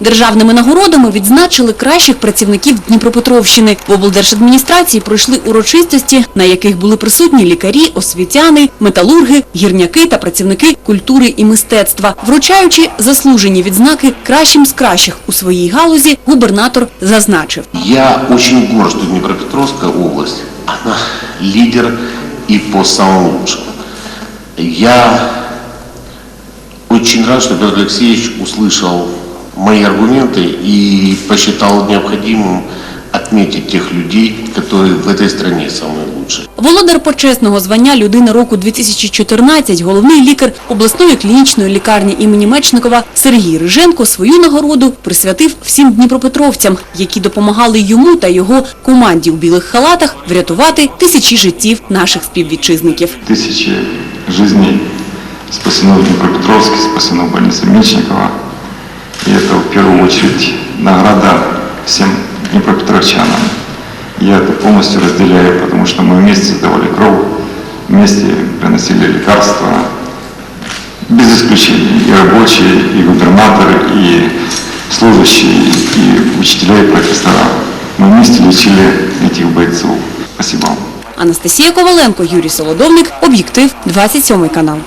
Державними нагородами відзначили кращих працівників Дніпропетровщини. В облдержадміністрації пройшли урочистості, на яких були присутні лікарі, освітяни, металурги, гірняки та працівники культури і мистецтва. Вручаючи заслужені відзнаки кращим з кращих у своїй галузі, губернатор зазначив. Я очень горд, что Днепропетровская область, она лидер и по лучшим. Я очень рад, что Петр Алексеевич услышал мои аргументы и посчитал необходимым отметить тех людей, которые в этой стране самые лучшие. Володар почесного звання «Людина року 2014» головний лікар обласної клінічної лікарні імені Мечникова Сергій Риженко свою нагороду присвятив всім дніпропетровцям, які допомагали йому та його команді у білих халатах врятувати тисячі життів наших співвітчизників. Тысячи жизней спасено в Днепропетровске, спасено в больнице Мечникова. И это в первую очередь награда всем днепропетровчанам. Я это полностью разделяю, потому что мы вместе сдавали кровь, вместе приносили лекарства, без исключения. И рабочие, и губернаторы, и служащие, и учителя, и профессора. Мы вместе лечили этих бойцов. Спасибо вам. Анастасія Коваленко, Юрій Солодовник, Об'єктив, 27 канал.